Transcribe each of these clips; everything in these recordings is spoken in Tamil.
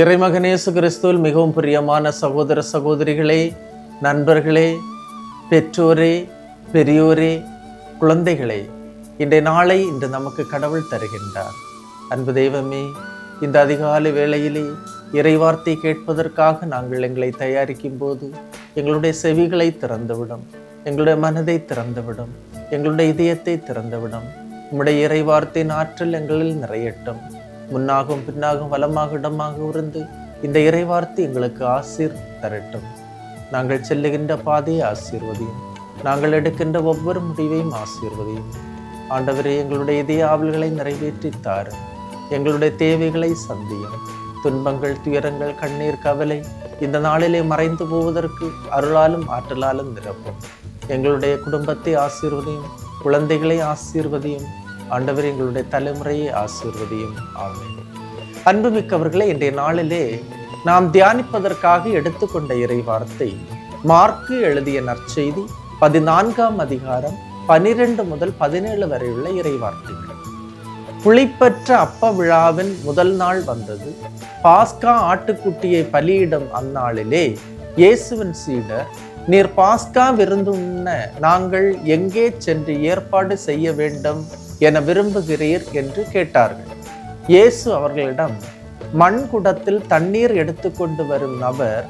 இறைமகனேசு கிறிஸ்துவில் மிகவும் பிரியமான சகோதர சகோதரிகளே நண்பர்களே பெற்றோரே பெரியோரே குழந்தைகளே இன்றைய நாளை இன்று நமக்கு கடவுள் தருகின்றார். அன்பு தெய்வமே இந்த அதிகாலை வேளையிலே இறைவார்த்தை கேட்பதற்காக நாங்கள் எங்களை தயாரிக்கும் போது எங்களுடைய செவிகளை திறந்துவிடும் எங்களுடைய மனதை திறந்துவிடும் எங்களுடைய இதயத்தை திறந்துவிடும். உம்முடைய இறைவார்த்தையின் ஆற்றல் எங்களில் நிறையட்டும். முன்னாகும் பின்னாகும் வலமாக இடமாக இருந்து இந்த இறைவார்த்தை எங்களுக்கு ஆசீர் தரட்டும். நாங்கள் செல்லுகின்ற பாதையை ஆசீர்வதியும். நாங்கள் எடுக்கின்ற ஒவ்வொரு முடிவையும் ஆசீர்வதியும். ஆண்டவரே எங்களுடைய இதய ஆவல்களை நிறைவேற்றி தாரும் எங்களுடைய தேவைகளை சந்தியும். துன்பங்கள் துயரங்கள் கண்ணீர் கவலை இந்த நாளிலே மறைந்து போவதற்கு அருளாலும் ஆற்றலாலும் நிரப்பும். எங்களுடைய குடும்பத்தை ஆசீர்வதியும். குழந்தைகளை ஆசீர்வதியும். ஆண்டவர் எங்களுடைய தலைமுறையை ஆசீர்வதியும். ஆமென். அன்புமிக்கவர்களே இன்றைய நாளிலே நாம் தியானிப்பதற்காக எடுத்துக்கொண்ட இறை வார்த்தை மார்க்கு எழுதிய நற்செய்தி பதினான்காம் அதிகாரம் பனிரெண்டு முதல் பதினேழு வரை உள்ள இறை வார்த்தைகள் புளிப்பற்ற அப்ப விழாவின் முதல் நாள் வந்தது. பாஸ்கா ஆட்டுக்குட்டியை பலியிடும் அந்நாளிலே இயேசுவின் சீடர் நீர் பாஸ்கா விருந்துண்ண நாங்கள் எங்கே சென்று ஏற்பாடு செய்ய வேண்டும்? என விரும்புகிறீர் என்று கேட்டார்கள். இயேசு அவர்களிடம் மண் குடத்தில் தண்ணீர் எடுத்துக்கொண்டு வரும் நபர்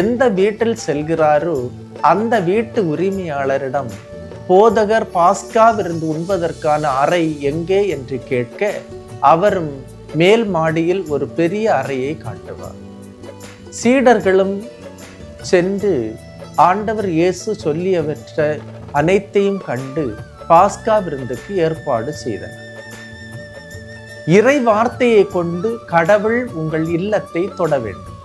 எந்த வீட்டில் செல்கிறாரோ அந்த வீட்டு உரிமையாளரிடம் போதகர் பாஸ்காவிருந்து உண்பதற்கான அறை எங்கே? என்று கேட்க அவரும் மேல் மாடியில் ஒரு பெரிய அறையை காட்டுவார். சீடர்களும் சென்று ஆண்டவர் இயேசு சொல்லியவற்றை அனைத்தையும் கண்டு பாஸ்கா விருந்துக்கு ஏற்பாடு செய்தனர். இறை வார்த்தையை கொண்டு கடவுள் உங்கள் இல்லத்தை தொட வேண்டும்.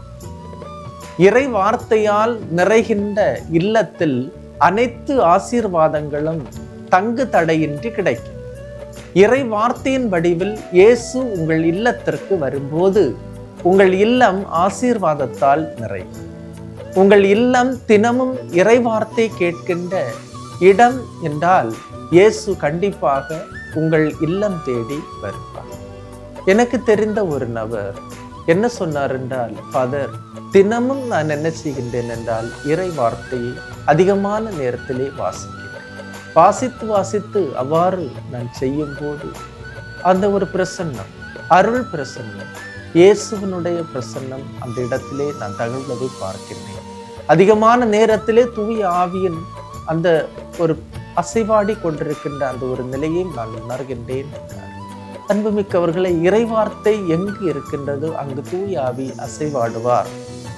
இறை வார்த்தையால் நிறைகின்ற இல்லத்தில் அனைத்து ஆசீர்வாதங்களும் தங்கு தடையின்றி கிடைக்கும். இறை வார்த்தையின் வடிவில் இயேசு உங்கள் இல்லத்திற்கு வரும்போது உங்கள் இல்லம் ஆசீர்வாதத்தால் நிறையும். உங்கள் இல்லம் தினமும் இறை வார்த்தை கேட்கின்ற இடம் என்றால் இயேசு கண்டிப்பாக உங்கள் இல்லம் தேடி வருவார். எனக்கு தெரிந்த ஒரு நபர் என்ன சொன்னார் என்றால் ஃபாதர் தினமும் நான் என்ன செய்கின்றேன் என்றால் இறை வார்த்தையை அதிகமான நேரத்திலே வாசிக்கிறேன். வாசித்து வாசித்து அவ்வாறு நான் செய்யும் போது அந்த ஒரு பிரசன்னம் அருள் பிரசன்னம் இயேசுவனுடைய பிரசன்னம் அந்த இடத்திலே நான் தகவலை பார்க்கின்றேன். அதிகமான நேரத்திலே தூய ஆவியின் அந்த ஒரு அசைவாடி கொண்டிருக்கின்ற அந்த ஒரு நிலையை நான் உணர்கின்றேன் என்றார். அன்புமிக்கவர்களை இறைவார்த்தை எங்கு இருக்கின்றதோ? அங்கு தூயாவி அசைவாடுவார்.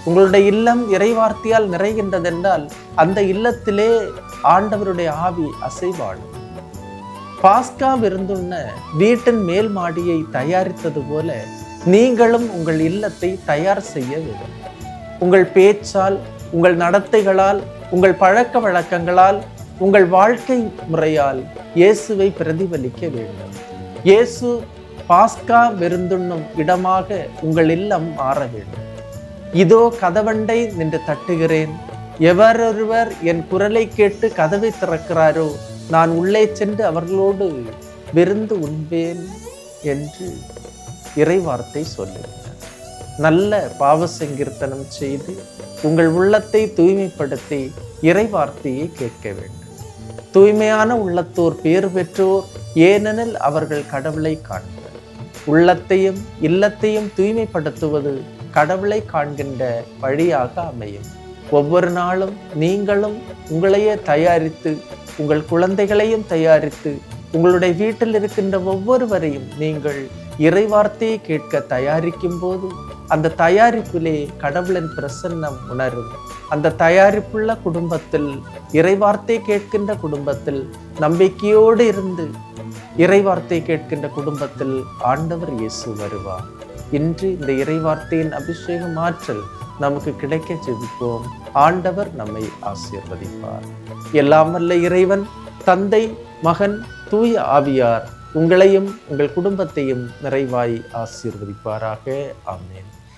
உங்களுடைய இல்லம் இறைவார்த்தையால் நிறைகின்றதென்றால் அந்த இல்லத்திலே ஆண்டவருடைய ஆவி அசைவாடும். பாஸ்கா விருந்துண்ண வீட்டின் மேல் மாடியை தயாரித்தது போல நீங்களும் உங்கள் இல்லத்தை தயார் செய்ய வேண்டும். உங்கள் பேச்சால் உங்கள் நடத்தைகளால் உங்கள் பழக்க வழக்கங்களால் உங்கள் வாழ்க்கை முறையால் இயேசுவை பிரதிபலிக்க வேண்டும். இயேசு பாஸ்கா விருந்துண்ணும் இடமாக உங்கள் இல்லம் மாற வேண்டும். இதோ கதவண்டை நின்று தட்டுகிறேன். எவரொருவர் என் குரலை கேட்டு கதவை திறக்கிறாரோ நான் உள்ளே சென்று அவர்களோடு விருந்து உண்பேன் என்று இறைவார்த்தை சொல்லுகிறார் நல்ல பாவ சங்கீர்த்தனம் செய்து உங்கள் உள்ளத்தை தூய்மைப்படுத்தி இறைவார்த்தையை கேட்க வேண்டும். தூய்மையான உள்ளத்தோர் பேர் பெற்றோர் ஏனெனில் அவர்கள் கடவுளை காண்பர். உள்ளத்தையும் இல்லத்தையும் தூய்மைப்படுத்துவது கடவுளை காண்கின்ற வழியாக அமையும். ஒவ்வொரு நாளும் நீங்களும் உங்களையே தயாரித்து உங்கள் குழந்தைகளையும் தயாரித்து உங்களுடைய வீட்டில் இருக்கின்ற ஒவ்வொருவரையும் நீங்கள் இறைவார்த்தையை கேட்க தயாரிக்கும் போது அந்த தயாரிப்பிலே கடவுளின் பிரசன்னம் உணருங்க அந்த தயாரிப்புள்ள குடும்பத்தில் இறைவார்த்தை கேட்கின்ற குடும்பத்தில் நம்பிக்கையோடு இருந்து இறைவார்த்தை கேட்கின்ற குடும்பத்தில் ஆண்டவர் இயேசு வருவார். இன்று இந்த இறைவார்த்தையின் அபிஷேகம் ஆற்றல் நமக்கு கிடைக்க ஜெபிப்போம் ஆண்டவர் நம்மை ஆசீர்வதிப்பார். எல்லாம் வல்ல இறைவன் தந்தை மகன் தூய ஆவியார் உங்களையும் உங்கள் குடும்பத்தையும் நிறைவாய் ஆசீர்வதிப்பாராக. ஆமேன்.